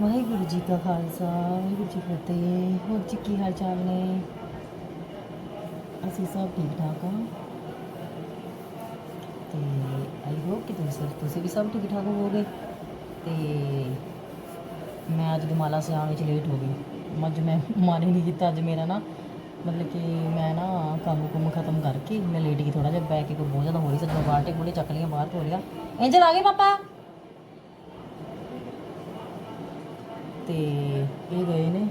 ਵਾਹਿਗੁਰੂ ਜੀ ਕਾ ਖਾਲਸਾ, ਵਾਹਿਗੁਰੂ ਜੀ ਕੀ ਫਤਿਹ। ਹੋਰ ਜੀ, ਕੀ ਹਾਲ ਚਾਲ ਨੇ? ਅਸੀਂ ਸਭ ਠੀਕ ਠਾਕ ਹਾਂ। ਤੇ ਆਈ ਹੋਪ ਕਿ ਤੁਸੀਂ ਤੁਸੀਂ ਵੀ ਸਭ ਠੀਕ ਠਾਕ ਹੋਵੋਗੇ। ਤੇ ਮੈਂ ਅੱਜ ਦੁਮਾਲਾ ਸਿਆਣ ਵਿੱਚ ਲੇਟ ਹੋ ਗਈ। ਅੱਜ ਮੈਂ ਮਨ ਹੀ ਨਹੀਂ ਕੀਤਾ ਅੱਜ ਮੇਰਾ ਨਾ। ਮਤਲਬ ਕਿ ਮੈਂ ਨਾ ਕੰਮ ਕੁਮ ਖਤਮ ਕਰਕੇ ਮੈਂ ਲੇਟ ਗਈ ਥੋੜਾ ਜਿਹਾ ਬੈ ਕੇ ਕੋਈ ਬਹੁਤ ਜ਼ਿਆਦਾ ਹੋ ਰਹੀ ਸੀ ਜਦੋਂ ਬਾਲਟੇ ਬੁਲੇ ਚੱਕ ਲਈਆਂ, ਬਾਹਰ ਧੋ ਲਿਆ ਐਂਜਲ ਆ ਗਏ ਪਾਪਾ? ਤੇ ਇਹ ਗਏ ਨੇ।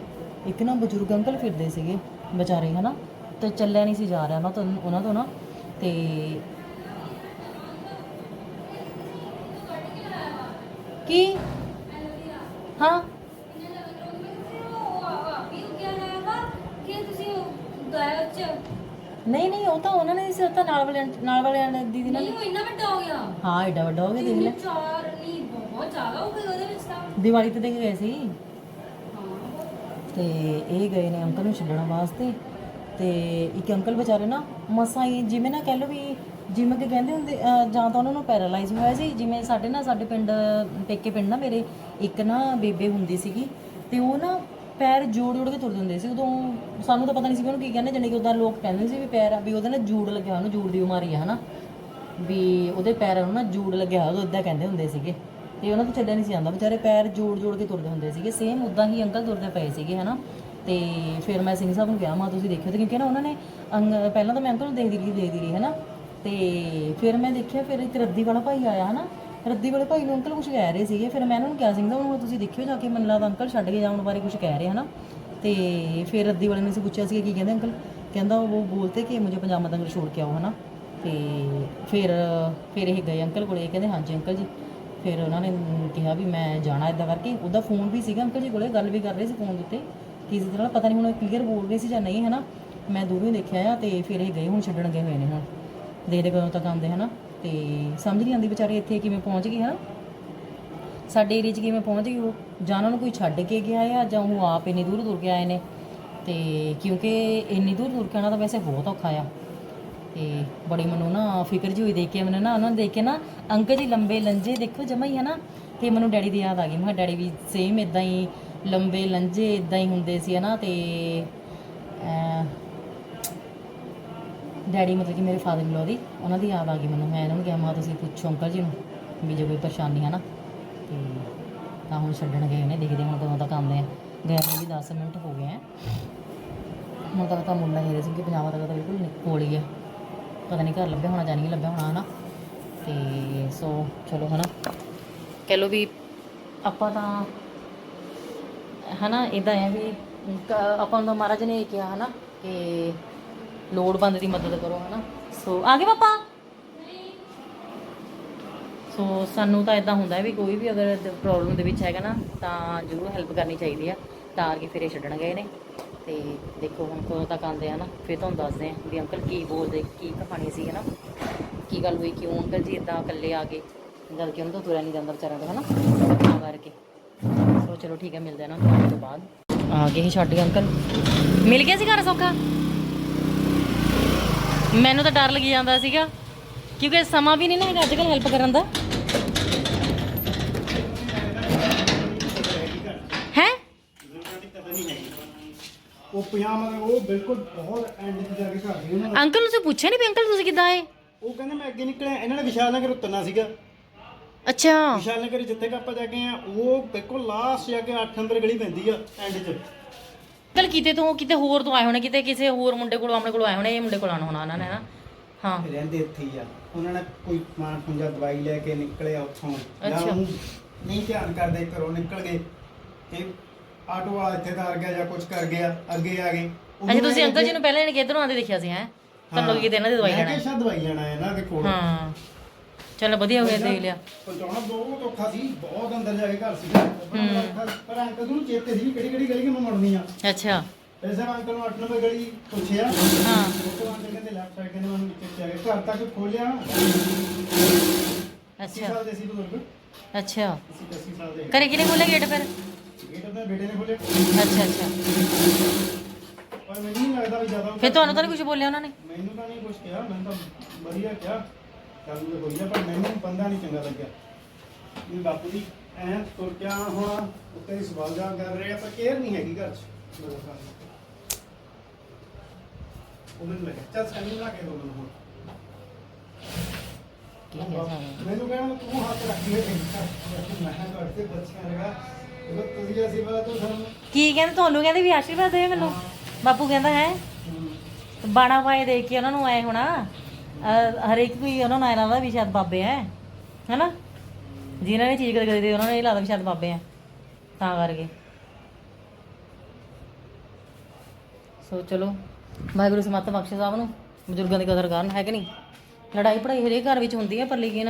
ਇੱਕ ਨਾ ਬਜ਼ੁਰਗ ਅੰਕਲ ਫਿਰਦੇ ਸੀਗੇ ਵਿਚਾਰੇ, ਹਨਾ? ਤੇ ਚੱਲਿਆ ਨਹੀਂ ਸੀ ਜਾ ਰਿਹਾ ਉਹਨਾਂ ਤੋਂ ਉਹਨਾਂ ਤੋਂ ਨਾ। ਤੇ ਕੀ? ਹਾਂ? ਨਹੀਂ ਨਹੀਂ, ਉਹ ਤਾਂ ਉਹਨਾਂ ਨੇ ਸੀ, ਉਹ ਤਾਂ ਨਾਲ ਵਾਲੇ ਨਾਲ ਵਾਲੇ ਦੀਦੀ ਨਾਲ। ਹਾਂ, ਏਡਾ ਵੱਡਾ ਹੋ ਗਿਆ ਦੇਖ ਲੈ ਦੀਵਾਲੀ ਤੇ ਦੇਖ ਗਏ ਸੀ। ਤੇ ਇਹ ਗਏ ਨੇ ਅੰਕਲ ਨੂੰ ਛੱਡਣ ਵਾਸਤੇ। ਤੇ ਇੱਕ ਅੰਕਲ ਵਿਚਾਰੇ ਨਾ ਮਸਾਂ ਹੀ ਜਿਵੇਂ ਨਾ ਕਹਿ ਲਓ ਵੀ ਜਿਵੇਂ ਕਿ ਕਹਿੰਦੇ ਹੁੰਦੇ, ਅਹ ਜਾਂ ਤਾਂ ਉਹਨਾਂ ਨੂੰ ਪੈਰਾਲਾਈਜ਼ ਹੋਇਆ ਸੀ, ਜਿਵੇਂ ਸਾਡੇ ਨਾ, ਸਾਡੇ ਪਿੰਡ, ਪੇਕੇ ਪਿੰਡ ਨਾ ਮੇਰੇ ਇੱਕ ਨਾ ਬੇਬੇ ਹੁੰਦੀ ਸੀਗੀ ਤੇ ਉਹ ਨਾ ਪੈਰ ਜੋੜ ਜੋੜ ਕੇ ਤੁਰਦੇ ਹੁੰਦੇ ਸੀ। ਉਦੋਂ ਸਾਨੂੰ ਤਾਂ ਪਤਾ ਨਹੀਂ ਸੀ ਵੀ ਉਹਨੂੰ ਕੀ ਕਹਿੰਦੇ, ਜਾਣੀ ਕਿ ਉਦਾਂ ਲੋਕ ਕਹਿੰਦੇ ਸੀ ਵੀ ਪੈਰ ਆ, ਵੀ ਉਹਦੇ ਨਾਲ ਜੂੜ ਲੱਗਿਆ, ਉਹਨੂੰ ਜੂੜ ਦੀ ਬਿਮਾਰੀ ਆ, ਹਨਾ। ਵੀ ਉਹਦੇ ਪੈਰਾਂ ਨੂੰ ਨਾ ਜੂੜ ਲੱਗਿਆ ਹੋਇਆ, ਉਹ ਇਦਾਂ ਕਹਿੰਦੇ ਹੁੰਦੇ ਸੀਗੇ। ਤੇ ਉਹਨਾਂ ਤੋਂ ਚੱਲਿਆ ਨਹੀਂ ਸੀ ਜਾਂਦਾ। ਵਿਚਾਰੇ ਪੈਰ ਜੋੜ ਜੋੜ ਕੇ ਤੁਰਦੇ ਹੁੰਦੇ ਸੀਗੇ। ਸੇਮ ਉਦਾਂ ਹੀ ਅੰਕਲ ਤੁਰਦੇ ਪਏ ਸੀਗੇ, ਹਨਾ? ਤੇ ਫਿਰ ਮੈਂ ਸਿੰਘ ਸਾਹਿਬ ਨੂੰ ਕਿਹਾ, ਮਾ, ਤੁਸੀਂ ਦੇਖਿਓ। ਤੇ ਕਿਉਂਕਿ ਨਾ ਉਹਨਾਂ ਨੇ ਅੰਗ- ਪਹਿਲਾਂ ਤਾਂ ਮੈਂ ਅੰਕਲ ਨੂੰ ਦੇਖਦੀ ਰਹੀ ਦੇਖਦੀ ਰਹੀ, ਹਨਾ? ਤੇ ਫਿਰ ਮੈਂ ਦੇਖਿਆ, ਫਿਰ ਇੱਕ ਰੱਦੀ ਵਾਲਾ ਭਾਈ ਆਇਆ, ਹਨਾ? ਰੱਦੀ ਵਾਲੇ ਭਾਈ ਨੂੰ ਅੰਕਲ ਕੁਝ ਕਹਿ ਰਹੇ ਸੀਗੇ। ਫਿਰ ਮੈਂ ਉਹਨਾਂ ਨੂੰ ਕਿਹਾ, ਸਿੰਘ ਸਾਹਿਬ ਨੂੰ ਤੁਸੀਂ ਦੇਖਿਓ ਜਾ ਕੇ, ਮੈਨੂੰ ਲੱਗਦਾ ਅੰਕਲ ਛੱਡ ਕੇ ਜਾਣ ਬਾਰੇ ਕੁਝ ਕਹਿ ਰਹੇ, ਹਨਾ? ਤੇ ਫਿਰ ਰੱਦੀ ਵਾਲੇ ਨੇ ਸੀ ਪੁੱਛਿਆ ਸੀ ਕੀ ਕਹਿੰਦੇ ਅੰਕਲ? ਕਹਿੰਦਾ, ਉਹ ਬੋਲਤੇ ਕਿ ਮੁਝੇ ਪਜਾਮਾ ਦੰਗਲ ਛੋੜ ਕੇ ਆਓ, ਹਨਾ? ਤੇ ਫਿਰ ਫਿਰ ਇਹ ਗਏ ਅੰਕਲ ਕੋਲੇ। ਇਹ ਕਹਿੰਦੇ, ਹਾਂਜੀ, ਅੰਕਲ ਜੀ। ਫਿਰ ਉਹਨਾਂ ਨੇ ਕਿਹਾ ਵੀ ਮੈਂ ਜਾਣਾ ਇਦਾਂ ਕਰਕੇ। ਉਹਦਾ ਫੋਨ ਵੀ ਸੀਗਾ ਅੰਕਲ ਜੀ ਕੋਲੇ, ਗੱਲ ਵੀ ਕਰ ਰਹੇ ਸੀ ਫੋਨ ਦੇ ਉੱਤੇ। ਕਿਸੇ ਤਰ੍ਹਾਂ ਪਤਾ ਨਹੀਂ ਹੁਣ ਕਲੀਅਰ ਬੋਲ ਰਹੇ ਸੀ ਜਾਂ ਨਹੀਂ ਹੈ ਨਾ ਮੈਂ ਦੂਰੋਂ ਹੀ ਦੇਖਿਆ ਆ ਤੇ ਫਿਰ ਇਹ ਗਏ, ਹੁਣ ਛੱਡਣ ਗਏ ਹੋਏ ਨੇ ਹੁਣ। ਦੇਖਦੇ ਕਦੋਂ ਤੱਕ ਆਉਂਦੇ, ਹਨਾ? ਤੇ ਸਮਝ ਨਹੀਂ ਆਉਂਦੀ ਵਿਚਾਰੇ ਇੱਥੇ ਕਿਵੇਂ ਪਹੁੰਚ ਗਏ, ਹਨਾ? ਸਾਡੇ ਏਰੀਆ 'ਚ ਕਿਵੇਂ ਪਹੁੰਚ ਗਏ ਉਹ? ਜਾਂ ਉਹਨਾਂ ਨੂੰ ਕੋਈ ਛੱਡ ਕੇ ਗਿਆ ਆ ਜਾਂ ਉਹ ਆਪ ਇੰਨੀ ਦੂਰ ਦੂਰ ਕੇ ਆਏ ਨੇ? ਤੇ ਕਿਉਂਕਿ ਇੰਨੀ ਦੂਰ ਦੂਰ ਕੇ ਆਉਣਾ ਤਾਂ ਵੈਸੇ ਬਹੁਤ ਔਖਾ ਆ। ਤੇ ਬੜੀ ਮੈਨੂੰ ਨਾ ਫਿਕਰ ਜਿਹੀ ਹੋਈ ਦੇਖ ਕੇ, ਮੈਨੂੰ ਨਾ ਉਹਨਾਂ ਨੂੰ ਦੇਖ ਕੇ ਨਾ ਅੰਕਲ ਜੀ ਲੰਬੇ ਲੰਜੇ ਦੇਖੋ ਜਮਾ ਹੀ ਹੈ ਨਾ ਤੇ ਮੈਨੂੰ ਡੈਡੀ ਦੀ ਯਾਦ ਆ ਗਈ। ਮੈਂ ਕਿਹਾ, ਡੈਡੀ ਵੀ ਸੇਮ ਇਦਾਂ ਹੀ ਲੰਬੇ ਲੰਜੇ ਇਦਾਂ ਹੀ ਹੁੰਦੇ ਸੀ ਹੈ ਨਾ ਤੇ ਡੈਡੀ ਮਤਲਬ ਕਿ ਮੇਰੇ ਫਾਦਰ ਇਨ ਦੀ, ਉਹਨਾਂ ਦੀ ਯਾਦ ਆ ਗਈ ਮੈਨੂੰ। ਮੈਂ ਇਹਨਾਂ ਨੂੰ ਕਿਹਾ, ਮਾ, ਤੁਸੀਂ ਪੁੱਛੋ ਅੰਕਲ ਜੀ ਨੂੰ ਵੀ ਜੇ ਕੋਈ ਪਰੇਸ਼ਾਨੀ ਹੈ ਨਾ, ਤੇ ਤਾਂ ਹੁਣ ਛੱਡਣ ਗਏ ਨੇ, ਦੇਖਦੇ ਹੁਣ ਕਦੋਂ ਤੱਕ ਆਉਂਦੇ ਆ ਗਏ ਨੂੰ ਵੀ 10 ਮਿੰਟ ਹੋ ਗਏ ਆ ਹੁਣ ਤੱਕ ਤਾਂ ਮੁੰਡਾ ਹੀ ਰਹੇ ਸੀ ਕਿ ਪੰਜਾਬਾ ਤੱਕ ਤਾਂ ਬਿਲਕੁਲ ਨਿ- ਕੋਲ ਹੀ ਆ ਪਤਾ ਨਹੀਂ ਘਰ ਲੱਭਿਆ ਹੋਣਾ ਜਾਂ ਨਹੀਂ ਲੱਭਿਆ ਹੋਣਾ, ਹਨਾ? ਤੇ ਸੋ ਚਲੋ, ਹਨਾ? ਕਹਿ ਲਓ ਵੀ ਆਪਾਂ ਤਾਂ, ਹਨਾ ਇਦਾਂ ਹੈ ਵੀ, ਕ- ਆਪਾਂ ਨੂੰ ਮਹਾਰਾਜ ਨੇ ਇਹ ਕਿਹਾ, ਹਨਾ, ਕਿ ਲੋੜਵੰਦ ਦੀ ਮਦਦ ਕਰੋ, ਹਨਾ? ਸੋ ਆ ਗਏ ਪਾਪਾ? ਸੋ ਸਾਨੂੰ ਤਾਂ ਇਦਾਂ ਹੁੰਦਾ ਵੀ ਕੋਈ ਵੀ ਅਗਰ ਪ੍ਰੋਬਲਮ ਦੇ ਵਿੱਚ ਹੈਗਾ ਨਾ, ਤਾਂ ਜ਼ਰੂਰ ਹੈਲਪ ਕਰਨੀ ਚਾਹੀਦੀ ਆ, ਤਾਂ ਕਿ ਫਿਰ ਇਹ ਛੱਡਣ ਗਏ ਨੇ। ਤੇ ਦੇਖੋ ਹੁਣ ਕਦੋਂ ਤੱਕ ਆਉਂਦੇ ਆ ਨਾ, ਫਿਰ ਤੁਹਾਨੂੰ ਦੱਸਦੇ ਆ ਵੀ ਅੰਕਲ ਕੀ ਬੋਲਦੇ, ਕੀ ਕਹਾਣੀ ਸੀ, ਹਨਾ? ਕੀ ਗੱਲ ਹੋਈ, ਕਿਉਂ ਅੰਕਲ ਜੀ ਇਦਾਂ ਇਕੱਲੇ ਆ ਗਏ? ਜਦ ਕਿ ਉਹਨਾਂ ਤੋਂ ਤੁਰਿਆ ਨਹੀਂ ਜਾਂਦਾ ਵਿਚਾਰਿਆਂ ਤੋਂ, ਹਨਾ? ਤਾਂ ਕਰਕੇ। ਸੋ ਚਲੋ ਠੀਕ ਹੈ ਮਿਲਦੇ ਆ ਨਾ ਤੋਂ ਬਾਅਦ। ਆ ਗਏ ਹੀ ਛੱਡ ਗਏ ਅੰਕਲ। ਮਿਲ ਗਿਆ ਸੀ ਘਰ ਸੌਖਾ? ਮੈਨੂੰ ਤਾਂ ਡਰ ਲੱਗੀ ਜਾਂਦਾ ਸੀਗਾ, ਕਿਉਂਕਿ ਸਮਾਂ ਵੀ ਨਹੀਂ ਨਾ ਹੈਗਾ ਅੱਜ ਕੱਲ੍ਹ ਹੈਲਪ ਕਰਨ ਦਾ ਹੈ ਉਹ ਪਜਾਮਾ ਉਹ ਬਿਲਕੁਲ ਬਹੁਤ ਐਂਡ ਤੇ ਜਾ ਕੇ ਘਰ ਸੀ ਉਹਨਾਂ ਦਾ। ਅੰਕਲ ਨੂੰ ਤੁਸੀਂ ਪੁੱਛਿਆ ਨਹੀਂ ਵੀ ਅੰਕਲ ਤੁਸੀਂ ਕਿੱਦਾਂ ਆਏ? ਉਹ ਕਹਿੰਦੇ ਮੈਂ ਅੱਗੇ ਨਿਕਲਿਆ ਇਹਨਾਂ ਨੇ ਵਿਸ਼ਾਲ ਨਗਰ ਉਤਰਨਾ ਸੀਗਾ। ਅੱਛਾ। ਵਿਸ਼ਾਲ ਨਗਰ ਜਿੱਥੇ ਕਿ ਆਪਾਂ ਜਾ ਕੇ ਆ ਉਹ ਬਿਲਕੁਲ ਲਾਸਟ ਜਾ ਕੇ 8 ਨੰਬਰ ਗਲੀ ਪੈਂਦੀ ਆ ਐਂਡ 'ਚ। ਅੰਕਲ ਕਿਤੇ ਤੋਂ ਕਿਤੇ ਹੋਰ ਤੋਂ ਆਏ ਹੋਣੇ ਕਿਤੇ ਕਿਸੇ ਹੋਰ ਮੁੰਡੇ ਕੋਲੋਂ ਆਪਣੇ ਕੋਲੋਂ ਆਏ ਹੋਣੇ ਇਹ ਮੁੰਡੇ ਕੋਲ ਆਉਣਾ ਹੋਣਾ ਉਹਨਾਂ ਨੇ ਨਾ। ਹਾਂ। ਰਹਿੰਦੇ ਇੱਥੇ ਹੀ ਆ। ਉਹਨਾਂ ਨੇ ਕੋਈ ਮਾਨ ਪੁੰਜਾ ਦਵਾਈ ਲੈ ਕੇ ਨਿਕਲੇ ਉੱਥੋਂ। ਜਾਂ ਅੱਛਾ। ਉਹ ਨਹੀਂ ਧਿਆਨ ਕਰਦੇ ਘਰੋਂ ਨਿਕਲ ਗਏ। ਤੇ ਆਟੋ ਵਾਲਾ ਇੱਥੇ ਤਾਂ ਆ ਗਿਆ ਜਾਂ ਕੁਝ ਕਰ ਗਿਆ ਅੱਗੇ ਆ ਗਏ। ਅੱਛਾ ਤੁਸੀਂ ਅੰਕਲ ਜੀ ਨੂੰ ਪਹਿਲਾਂ ਇਹਨੇ ਕਿਧਰੋਂ ਆਉਂਦੇ ਦੇਖਿਆ ਸੀ ਹੈ? ਤੁਹਾਨੂੰ ਲੱਗੀ ਕਿਤੇ ਇਹਨਾਂ ਦੀ ਦਵਾਈ ਲੈਣਾ ਲੈਣਾ। ਸ਼ਾਇਦ ਦਵਾਈ ਲੈਣਾ ਹੈ ਇਹਨਾਂ ਦੇ ਕੋਲ। ਹਾਂ। ਚਲੋ ਵਧੀਆ ਹੋ ਗਿਆ ਦੇਖ ਲਿਆ। ਪਹੁੰਚਾਉਣਾ ਬਹੁਤ ਔਖਾ ਸੀ ਬਹੁਤ ਅੰਦਰ ਜਾ ਕੇ ਘਰ ਸੀ। ਪਰ ਅੰਕਲ ਨੂੰ ਚੇਤੇ ਸੀ ਕਿਹੜੀ ਕਿਹੜੀ ਗਲੀ ਨੂੰ ਮੁੜਨੀ ਆ। ਅੱਛਾ। ਐਸੇ ਮੈਂ ਅੰਕਲ ਨੂੰ 8 ਨੰਬਰ ਗਲੀ ਪੁੱਛਿਆ। ਹਾਂ। ਉਹ ਤੋਂ ਅੰਕਲ ਕਹਿੰਦੇ ਲੈਫਟ ਸਾਈਡ ਕਹਿੰਦੇ ਮੈਨੂੰ ਚੇਤੇ ਆ ਗਿਆ ਘਰ ਤੱਕ ਖੋਲਿਆ। 80 ਅੱਛਾ। ਸਾਲ ਦੇ ਸੀ ਬਜ਼ੁਰਗ। ਅੱਛਾ। 80 80 ਸਾਲ ਦੇ। ਕਰੇ ਕਿਨੇ ਖੋਲਿਆ ਗੇਟ ਫਿਰ? ਗੇਟ ਆਪਣੇ ਬੇਟੇ ਨੇ ਖੋਲਿਆ ਅੱਛਾ ਅੱਛਾ। ਪਰ ਮੈਨੂੰ ਨਹੀਂ ਲੱਗਦਾ ਵੀ ਜ਼ਿਆਦਾ ਫਿਰ ਤੁਹਾਨੂੰ ਤਾਂ ਨਹੀਂ ਕੁਝ ਬੋਲਿਆ ਉਹਨਾਂ ਨੇ? ਮੈਨੂੰ ਤਾਂ ਨਹੀਂ ਕੁਝ ਕਿਹਾ ਮੈਂ ਤਾਂ ਵਧੀਆ ਕਿਹਾ। ਗੱਲ ਹੋਈ ਆ ਪਰ ਮੈਨੂੰ ਬੰਦਾ ਨਹੀਂ ਚੰਗਾ ਲੱਗਿਆ। ਵੀ ਬਾਪੂ ਜੀ ਐ ਤੁਰ ਕੇ ਆਉਣਾ ਹੋਣਾ ਉੱਤੇ ਹੀ ਸਵਾਲ ਜਵਾਬ ਕਰ ਰਹੇ ਆ ਪਰ ਕੇਅਰ ਨਹੀਂ ਹੈਗੀ ਘਰ 'ਚ। ਬਜ਼ੁਰਗਾਂ ਦੀ ਉਹ ਮੈਨੂੰ ਲੱਗਿਆ ਚੱਲ ਸਾਨੂੰ ਲਾ ਕੇ ਦੋ ਮੈਨੂੰ ਹੁਣ। ਕੀ ਕਹਿ ਮੈਨੂੰ ਕਹਿਣਾ ਤੂੰ ਹੱਥ ਰੱਖੀ ਹੈ ਮੈਂ ਕਿਹਾ ਬੱਚਿਆਂ ਲਗਾ ਉਹ ਤੁਸੀਂ ਅਸੀਂ ਵਾਲਾ ਸਾਨੂੰ ਕੀ ਕਹਿੰਦੇ ਤੁਹਾਨੂੰ ਕਹਿੰਦੇ ਵੀ ਆਸ਼ੀਰਵਾਦ ਦੇ ਮੈਨੂੰ। ਬਾਪੂ ਕਹਿੰਦਾ ਹੈ ਹਮ, ਬਾਣਾ ਪਾਏ ਦੇਖ ਕੇ ਉਹਨਾਂ ਨੂੰ ਆਏ ਹੋਣਾ। ਅਹ ਹਰੇਕ ਕੋਈ ਉਹਨਾਂ ਨੂੰ ਐ ਲੱਗਦਾ ਵੀ ਸ਼ਾਇਦ ਬਾਬੇ ਐ ਹੈਨਾ? ਜਿਨ੍ਹਾਂ ਨੇ ਚੀਜ਼ ਕਦੇ ਕਦੇ ਉਹਨਾਂ ਨੂੰ ਇਹ ਲੱਗਦਾ ਵੀ ਸ਼ਾਇਦ ਬਾਬੇ ਐ ਤਾਂ ਕਰਕੇ। ਸੋ ਚਲੋ ਵਾਹਿਗੁਰੂ ਸਮਤ ਬਖਸ਼ੇ ਸਾਹਿਬ ਨੂੰ। ਬਜ਼ੁਰਗਾਂ ਦੀ ਕਦਰ ਕਰਨ ਹੈ ਕਿ ਨਹੀਂ? ਲੜਾਈ ਪੜਾਈ ਹਰੇਕ ਘਰ ਵਿੱਚ ਹੁੰਦੀ ਹੈ ਪਰ ਲੇਕਿਨ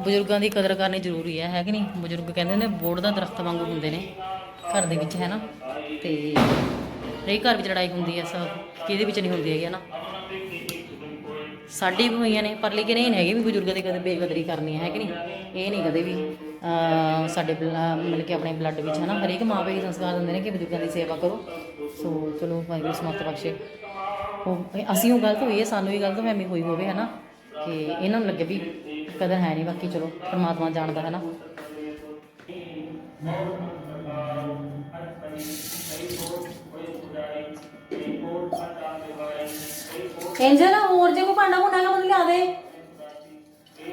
ਬਜ਼ੁਰਗਾਂ ਦੀ ਕਦਰ ਕਰਨੀ ਜ਼ਰੂਰੀ ਹੈ ਹੈ ਕਿ ਨਹੀਂ? ਬਜ਼ੁਰਗ ਕਹਿੰਦੇ ਨੇ ਬੋੜ ਦਾ ਦਰਖਤ ਵਾਂਗੂ ਹੁੰਦੇ ਨੇ ਘਰ ਦੇ ਵਿੱਚ, ਹੈ ਨਾ? ਤੇ ਹਰੇਕ ਘਰ ਵਿੱਚ ਲੜਾਈ ਹੁੰਦੀ ਹੈ ਸਭ ਕਿਹਦੇ ਵਿੱਚ ਨਹੀਂ ਹੁੰਦੀ ਹੈਗੀ, ਹੈ ਨਾ? ਸਾਡੀ ਵੀ ਹੋਈਆਂ ਨੇ, ਪਰ ਲੇਕਿਨ ਇਹ ਨਹੀਂ ਹੈਗੀ ਵੀ ਬਜ਼ੁਰਗਾਂ ਦੀ ਕਦੇ ਬੇਕਦਰੀ ਕਰਨੀ ਹੈ ਕਿ ਨਹੀਂ? ਇਹ ਨਹੀਂ ਕਦੇ ਵੀ ਸਾਡੇ ਬਲ- ਮਤਲਬ ਕਿ ਆਪਣੇ ਬਲੱਡ ਵਿੱਚ, ਹੈ ਨਾ? ਹਰੇਕ ਮਾਂ ਪਿਓ ਸੰਸਕਾਰ ਦਿੰਦੇ ਨੇ ਕਿ ਬਜ਼ੁਰਗਾਂ ਦੀ ਸੇਵਾ ਕਰੋ। ਸੋ, ਚਲੋ, ਵਾਹਿਗੁਰੂ ਸਮਤ ਬਖਸ਼ੇ। ਉਹ, ਅਸੀਂ ਉਹ ਗਲਤ ਹੋਈ ਹੈ ਸਾਨੂੰ ਵੀ ਗਲਤ ਮੈਂ ਵੀ ਹੋਈ ਹੋਵੇ, ਹੈ ਨਾ? ਕਿ ਇਹਨਾਂ ਨੂੰ ਲੱਗੇ ਵੀ ਕਦਰ ਹੈ ਨਹੀਂ, ਬਾਕੀ ਚਲੋ, ਪਰਮਾਤਮਾ ਜਾਣਦਾ, ਹੈ ਨਾ। ਐਂਜਲ, ਹੋਰ ਜੇ ਕੋ ਭਾਂਡਾ ਭੁੰਡਾ ਹੈਗਾ ਮੈਨੂੰ ਲਿਆ ਦੇ।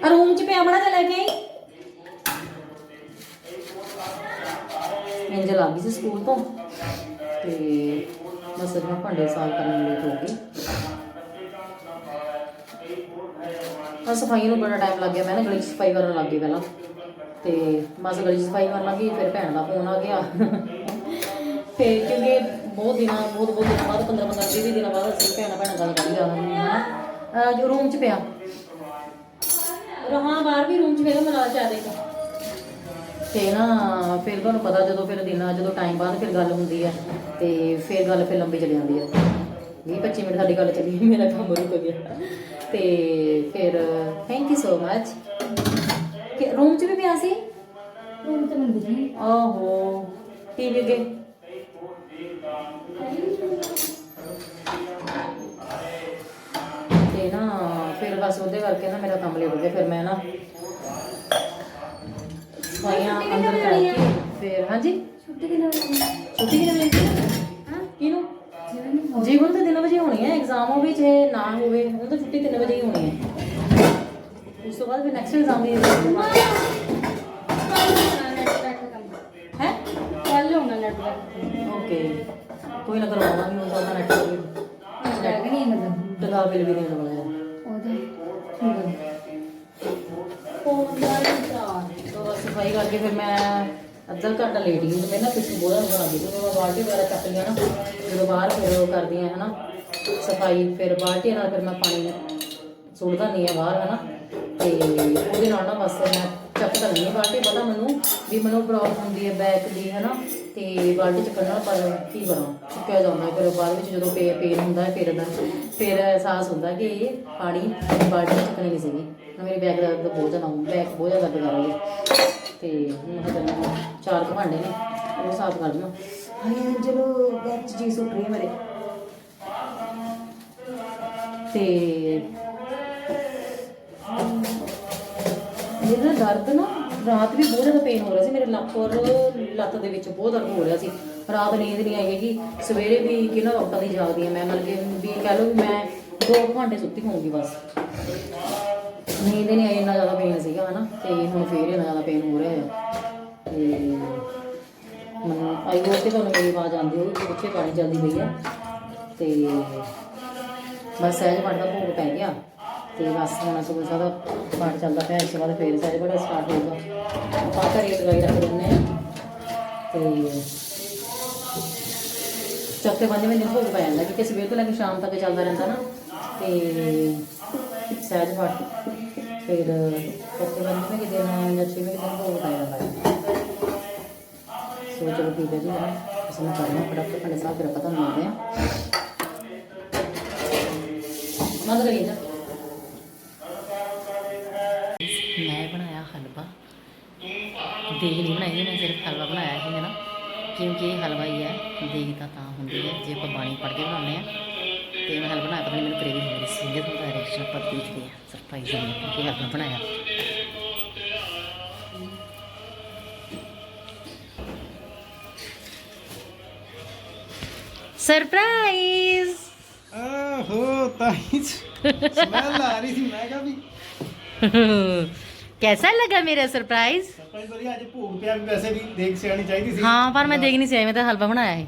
ਰੂਮ ਚ ਪਿਆ ਬੜਾ ਤੇ ਲੈ ਕੇ ਆਈ। ਐਂਜਲ ਆ ਗਈ ਸੀ ਸਕੂਲ ਤੋਂ। ਤੇ ਬਸ ਅੱਜ ਭਾਂਡੇ ਸਾਫ਼ ਕਰਨ ਲਈ ਹੋ ਗਈ। ਆ ਸਫ਼ਾਈ ਨੂੰ ਬੜਾ ਟਾਈਮ ਲੱਗ ਗਿਆ। ਮੈਂ ਨਾ ਗਲੀ 'ਚ ਸਫ਼ਾਈ ਕਰਨ ਲੱਗ ਗਈ ਪਹਿਲਾਂ। ਤੇ ਬਸ ਗਲੀ 'ਚ ਸਫ਼ਾਈ ਕਰਨ ਲੱਗੀ ਫਿਰ ਭੈਣ ਦਾ ਫੋਨ ਆ ਗਿਆ। ਫਿਰ ਕਿਉਂਕਿ ਬਹੁਤ ਦਿਨਾਂ, ਬਹੁਤ ਬਹੁਤ ਦਿਨਾਂ ਬਾਅਦ 15 15 20 ਦਿਨਾਂ ਬਾਅਦ ਅਸੀਂ ਭੈਣਾਂ ਭੈਣਾਂ ਗੱਲ ਕਰੀ ਜਾ ਹਾਂ ਹਨਾ ਜੋ ਰੂਮ 'ਚ ਪਿਆ। ਰਹਾ ਬਾਹਰ ਵੀ ਰੂਮ 'ਚ ਮੇਰਾ ਮਲਾ ਚਾ ਤੇ ਨਾ, ਫਿਰ ਤੁਹਾਨੂੰ ਪਤਾ ਜਦੋਂ ਫਿਰ ਦਿਨਾਂ, ਜਦੋਂ ਟਾਈਮ ਬਾਅਦ ਫਿਰ ਗੱਲ ਹੁੰਦੀ ਹੈ ਤੇ ਫਿਰ ਗੱਲ ਫਿਰ ਲੰਬੀ ਚਲੀ ਜਾਂਦੀ ਹੈ 20 25 ਮਿੰਟ ਸਾਡੀ ਗੱਲ ਚੱਲੀ ਮੇਰਾ ਕੰਮ ਰੁਕ ਗਿਆ। ਤੇ ਫਿਰ ਥੈਂਕ ਯੂ ਸੋ ਮਚ ਕਿ ਰੂਮ 'ਚ ਵੀ ਪਿਆ ਸੀ? ਰੂਮ ਤੇ ਮੰਦੀ ਨਹੀਂ ਆਹੋ ਟੀਵੀ ਅੱਗੇ? ਤੇ ਨਾ ਫਿਰ ਬਸ ਉਹਦੇ ਕਰਕੇ ਨਾ ਮੇਰਾ ਕੰਮ ਲੇਟ ਹੋ ਗਿਆ ਫਿਰ ਮੈਂ ਨਾ ਸਫਾਈਆਂ ਅੰਦਰ ਕਰਕੇ ਫਿਰ ਹਾਂਜੀ? ਛੁੱਟੀ ਕਿੰਨੇ ਵਜੇ ਛੁੱਟੀ ਹਾਂ? ਕਿਹਨੂੰ ਜਿਵੇਂ ਨਹੀਂ ਜੀਵਨ ਤੇ 3 ਵਜੇ ਹੋਣੀ ਹੈ ਐਗਜ਼ਾਮ ਹੋਵੇ ਚਾਹੇ ਨਾ ਹੋਵੇ ਉਹ ਤਾਂ ਛੁੱਟੀ 3 ਵਜੇ ਹੀ ਹੋਣੀ ਹੈ ਉਸ ਤੋਂ ਬਾਅਦ ਫਿਰ ਨੈਕਸਟ ਐਗਜ਼ਾਮ ਦੀ ਹੈ? ਕੱਲ ਹੋਣਾ ਨੈਟ ਦਾ ਓਕੇ ਕੋਈ ਨਾ ਕਰਵਾਵਾਂਗੇ ਉਹ ਤਾਂ ਨੈਟ ਵੀ। ਲੱਗ ਨਹੀਂ ਮਤਲਬ। ਟਗਾ ਬਿੱਲ ਵੀ ਨਹੀਂ ਲਗਾਉਣਾ ਉਹਦੇ ਠੀਕ ਹੈ ਫੋਨ ਦਾ ਚਾਰ ਤੋ ਬਸ ਸਫ਼ਾਈ ਕਰਕੇ ਫਿਰ ਮੈਂ ਅੱਧਾ ਘੰਟਾ ਲੇਟ ਗਈ ਤੇ ਮੈਂ ਨਾ ਪਿੱਛੇ ਬੋਲਾ ਬਣਾ ਦਿੱਤੀ ਤੇ ਮੈਂ ਬਾਲਟੀ ਵਗੈਰਾ ਚੱਕ ਲਿਆ ਨਾ, ਜਦੋਂ ਬਾਹਰ ਫਿਰ ਉਹ ਕਰਦੀ ਆ, ਹਨਾ, ਸਫ਼ਾਈ, ਫਿਰ ਬਾਲਟੀਆਂ ਨਾਲ ਫਿਰ ਮੈਂ ਪਾਣੀ ਸੁੱਟਦਾ ਨਹੀਂ ਆ ਬਾਹਰ, ਹਨਾ, ਤੇ ਉਹਦੇ ਨਾਲ ਨਾ ਬਸ ਮੈਂ ਚੱਕ ਕਰਨੀ ਆ ਬਾਲਟੀ, ਪਤਾ ਮੈਨੂੰ ਵੀ ਮੈਨੂੰ ਪ੍ਰੋਬਲਮ ਹੁੰਦੀ ਹੈ ਬੈਕ ਦੀ, ਹਨਾ, ਤੇ ਬਾਲਟੀ ਚੱਕਣ ਨਾਲ ਪਰ ਕੀ ਕਰਾਂ, ਚੁੱਕਿਆ ਜਾਂਦਾ, ਫਿਰ ਬਾਅਦ ਵਿੱਚ ਜਦੋਂ ਪੇ ਪੇਨ ਹੁੰਦਾ ਹੈ, ਫਿਰ ਦਾ ਫਿਰ ਅਹਿਸਾਸ ਹੁੰਦਾ ਕਿ ਇਹ ਪਾਣੀ, ਬਾਲਟੀ ਚੱਕਣੀ ਨਹੀਂ ਸੀਗੀ, ਨਾ ਮੇਰੇ ਬੈਕ ਦਾ ਬਹੁਤ ਜ਼ਿਆਦਾ ਬੈਕ ਬਹੁਤ ਜ਼ਿਆਦਾ ਦਰਦ ਕਰ ਰਹੀ ਹੈ ਤੇ ਹੁਣ ਮੈਂ ਚੱਲਣਾ ਚਾਰ ਕੁ ਭਾਂਡੇ ਨੇ ਉਹ ਸਾਫ਼ ਕਰ ਦਵਾਂ ਹਾਏ ਚਲੋ ਵਿੱਚ ਜੀ ਸੁੱਟ ਰਹੀ ਹੈ ਮੇਰੇ। ਤੇ ਮੇਰਾ ਦਰਦ ਨਾ ਰਾਤ ਵੀ ਬਹੁਤ ਜ਼ਿਆਦਾ ਪੇਨ ਹੋ ਰਿਹਾ ਸੀ ਮੇਰੇ ਲੱਕ ਔਰ ਲੱਤ ਦੇ ਵਿੱਚ ਬਹੁਤ ਦਰਦ ਹੋ ਰਿਹਾ ਸੀ। ਰਾਤ ਨੀਂਦ ਨਹੀਂ ਆਈ ਹੈਗੀ ਸਵੇਰੇ ਵੀ ਕਿਹਨਾਂ ਵਕਤਾਂ ਦੀ ਜਾਗਦੀ ਆ ਮੈਂ ਮਤਲਬ ਕਿ ਵੀ ਕਹਿ ਲਓ ਵੀ ਮੈਂ 2 ਘੰਟੇ ਸੁੱਤੀ ਹੋਊਂਗੀ ਬਸ। ਨਹੀਂ ਹੀ ਨਹੀਂ ਇੰਨਾ ਜ਼ਿਆਦਾ ਪੇਨ ਸੀਗਾ ਹਨਾ, ਤੇ ਹੁਣ ਫੇਰ ਇੰਨਾ ਜ਼ਿਆਦਾ ਪੇਨ ਹੋ ਰਿਹਾ ਹੈ ਤੇ ਮੈਨੂੰ, ਆਈ ਹੋਪ ਕਿ ਤੁਹਾਨੂੰ ਮੇਰੀ ਆਵਾਜ਼ ਆਉਂਦੀ ਹੋਊਗੀ ਕਿ ਪਿੱਛੇ ਪਾਣੀ ਚੱਲਦੀ ਪਈ ਆ। ਤੇ ਬਸ ਸਹਿਜ ਪਾਠ ਦਾ ਭੋਗ ਪੈ ਗਿਆ। ਤੇ ਬਸ ਹੁਣ ਸੁਬਹ ਸਾਦਾ ਪਾਠ ਚੱਲਦਾ ਪਿਆ, ਇਸ ਤੋਂ ਬਾਅਦ ਫੇਰ ਸਹਿਜ ਪਾਠ ਸਟਾਰਟ ਹੋਊਗਾ। ਆਪਾਂ ਘਰੇ ਲਗਾਈ ਰੱਖ ਦਿੰਦੇ ਆ। ਤੇ ਚੌਥੇ ਪੰਜਵੇਂ ਦਿਨ ਭੋਗ ਪੈ ਜਾਂਦਾ, ਕਿਉਂਕਿ ਸਵੇਰ ਤੋਂ ਲੈ ਕੇ ਸ਼ਾਮ ਤੱਕ ਚੱਲਦਾ ਰਹਿੰਦਾ ਨਾ। ਤੇ ਸਹਿਜ ਪਾਠ ਫਿਰ ਚੌਥੇ ਪੰਜਵੇਂ ਕਿ ਦਿਨ ਜਾਂ ਛੇਵੇਂ ਕੁ ਦਿਨ ਭੋਗ ਪੈ ਜਾਂਦਾ ਹੈ ਸੋ ਚਲੋ ਠੀਕ ਹੈ ਜੀ ਮੈਂ ਇਸ ਨੂੰ ਕਰਨਾ ਫਟਾਫਟ ਆਪਣੇ ਸਾਹ ਫਿਰ ਪਤਾ ਨਹੀਂ ਮਿਲਦੇ ਆ ਮਦਦ ਕਰੀ ਜਾ ਮੈਂ ਬਣਾਇਆ ਹਲਵਾ। ਦੇਗ ਨਹੀਂ ਬਣਾਈ, ਮੈਂ ਸਿਰਫ ਹਲਵਾ ਬਣਾਇਆ ਸੀ ਨਾ? ਕਿਉਂਕਿ ਇਹ ਹਲਵਾ ਹੀ ਹੈ ਦੇਗ ਤਾਂ ਹੁੰਦੀ ਹੈ। ਜੇ ਆਪਾਂ ਬਾਣੀ ਪੜ੍ਹ ਕੇ ਬਣਾਉਂਦੇ ਆ ਤੇ ਮੈਂ ਹੈਲਪ ਬਣਾਇਆ ਪਤਾ ਨਹੀਂ ਮੈਨੂੰ ਕਰੇਵੀ ਹੋ ਰਹੀ ਸੀ ਜਦੋਂ ਦਾ ਰਿਐਕਸ਼ਨ ਆਪਾਂ ਦੇਖਦੇ ਹਾਂ ਸਰਪ੍ਰਾਈਜ਼ ਹੈ ਕਿ ਹੈਲਪ ਬਣਾਇਆ। ਸਰਪ੍ਰਾਈਜ਼ ਆਹੋ ਤਾਈਂ ਸਮੈਲ ਆ ਰਹੀ ਸੀ ਮੈਂ ਕਿਹਾ ਵੀ कैसा लगा मेरा सरप्राइज सरप्राइज आज भूख प्यार वैसे भी देख से आनी चाहिए थी हाँ पर मैं देख नहीं से आई मैं तो हलवा बनाया है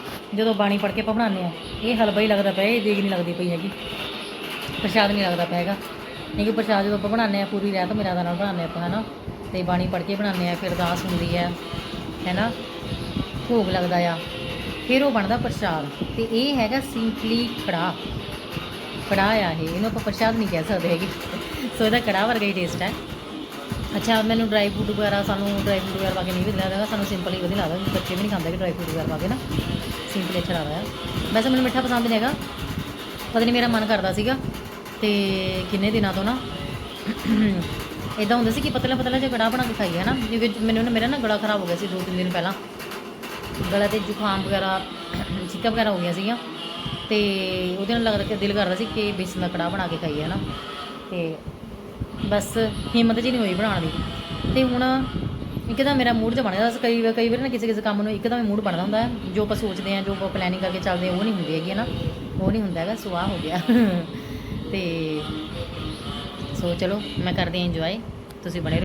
ਜਦੋਂ ਬਾਣੀ ਪੜ ਕੇ ਆਪਾਂ ਬਣਾਉਂਦੇ ਆ ਇਹ ਹਲਵਾ ਹੀ ਲੱਗਦਾ ਪਿਆ, ਇਹ ਦੇਗ ਨਹੀਂ ਲੱਗਦੀ ਪਈ ਹੈਗੀ। ਪ੍ਰਸ਼ਾਦ ਨਹੀਂ ਲੱਗਦਾ ਪਿਆ ਹੈਗਾ। ਕਿਉਂਕਿ ਪ੍ਰਸ਼ਾਦ ਜਦੋਂ ਆਪਾਂ ਬਣਾਉਂਦੇ ਆ ਪੂਰੀ ਰਹਿਤ ਮੇਰਾ ਨਾਲ ਬਣਾਉਂਦੇ ਆਪਾਂ, ਹਨਾ? ਤੇ ਬਾਣੀ ਪੜ ਕੇ ਬਣਾਉਂਦੇ ਆ ਫਿਰ ਅਰਦਾਸ ਹੁੰਦੀ ਹੈ, ਹੈਨਾ? ਭੋਗ ਲੱਗਦਾ ਆ। ਫਿਰ ਉਹ ਬਣਦਾ ਪ੍ਰਸ਼ਾਦ। ਤੇ ਇਹ ਹੈਗਾ ਸਿੰਪਲੀ ਕੜਾ ਕੜਾ ਆ ਇਹ। ਇਹਨੂੰ ਆਪਾਂ ਪ੍ਰਸ਼ਾਦ ਨਹੀਂ ਕਹਿ ਸਕਦੇ ਹੈਗੇ। ਸੋ ਇਹਦਾ ਕੜਾ ਵਰਗਾ ਹੀ ਟੇਸਟ ਹੈ। ਅੱਛਾ, ਮੈਨੂੰ ਡਰਾਈ ਫਰੂਟ ਵਗੈਰਾ ਸਾਨੂੰ ਡਰਾਈ ਫਰੂਟ ਵਗੈਰਾ ਪਾ ਕੇ ਨਹੀਂ ਵਧੀਆ ਲੱਗਦਾ। ਸਾਨੂੰ ਸਿੰਪਲ ਹੀ ਵਧੀਆ ਲੱਗਦਾ। ਬੱਚੇ ਵੀ ਨਹੀਂ ਖਾਂਦੇ ਕਿ ਡਰਾਈ ਫਰੂਟ ਵਗੈਰਾ ਪਾ ਕੇ ਨਾ। ਸਿੰਪਲ ਅੱਛਾ ਲੱਗਦਾ ਹੈ। ਵੈਸੇ ਮੈਨੂੰ ਮਿੱਠਾ ਪਸੰਦ ਨਹੀਂ ਹੈਗਾ। ਪਤਾ ਨਹੀਂ ਮੇਰਾ ਮਨ ਕਰਦਾ ਸੀਗਾ। ਤੇ ਕਿੰਨੇ ਦਿਨਾਂ ਤੋਂ ਨਾ ਇਦਾਂ ਹੁੰਦਾ ਸੀ ਕਿ ਪਤਲਾ ਪਤਲਾ ਜਿਹਾ ਕੜਾ ਬਣਾ ਕੇ ਖਾਈਏ ਹੈ ਨਾ ਕਿਉਂਕਿ ਮੈਨੂੰ ਨਾ ਮੇਰਾ ਨਾ ਗਲਾ ਖਰਾਬ ਹੋ ਗਿਆ ਸੀ ਦੋ ਤਿੰਨ ਦਿਨ ਪਹਿਲਾਂ। ਗਲਾ ਤੇ ਜ਼ੁਕਾਮ ਵਗੈਰਾ ਛਿੱਕਾ ਵਗੈਰਾ ਹੋ ਗਿਆ ਸੀਗਾ ਤੇ ਉਹਦੇ ਨਾਲ ਲੱਗਦਾ ਕਿ ਦਿਲ ਕਰਦਾ ਸੀ ਕਿ ਬੇਸਨ ਦਾ ਕੜਾ ਬਣਾ ਕੇ ਖਾਈਏ ਨਾ ਤੇ ਬਸ ਹਿੰਮਤ ਜੀ ਨਹੀਂ ਹੋਈ ਬਣਾਉਣ ਦੀ। ਤੇ ਹੁਣ ਇੱਕਦਮ ਮੇਰਾ ਮੂਡ ਜਿਹਾ ਬਣ ਜਾਂਦਾ ਕਈ ਵਾਰ ਕਈ ਵਾਰ ਨਾ ਕਿਸੇ ਕਿਸੇ ਕੰਮ ਨੂੰ ਇੱਕਦਮ ਮੂਡ ਬਣਦਾ ਹੁੰਦਾ ਜੋ ਆਪਾਂ ਸੋਚਦੇ ਹਾਂ, ਜੋ ਆਪਾਂ ਪਲੈਨਿੰਗ ਕਰਕੇ ਚੱਲਦੇ ਹਾਂ, ਉਹ ਨਹੀਂ ਹੁੰਦੀ ਹੈਗੀ ਹੈ ਨਾ। ਉਹ ਨਹੀਂ ਹੁੰਦਾ ਹੈਗਾ, ਸੁਆਹ ਹੋ ਗਿਆ। ਤੇ ਸੋ ਚਲੋ, ਮੈਂ ਕਰਦੀ ਹਾਂ ਇੰਜੋਏ ਤੁਸੀਂ ਬਣੇ ਰਹੋ।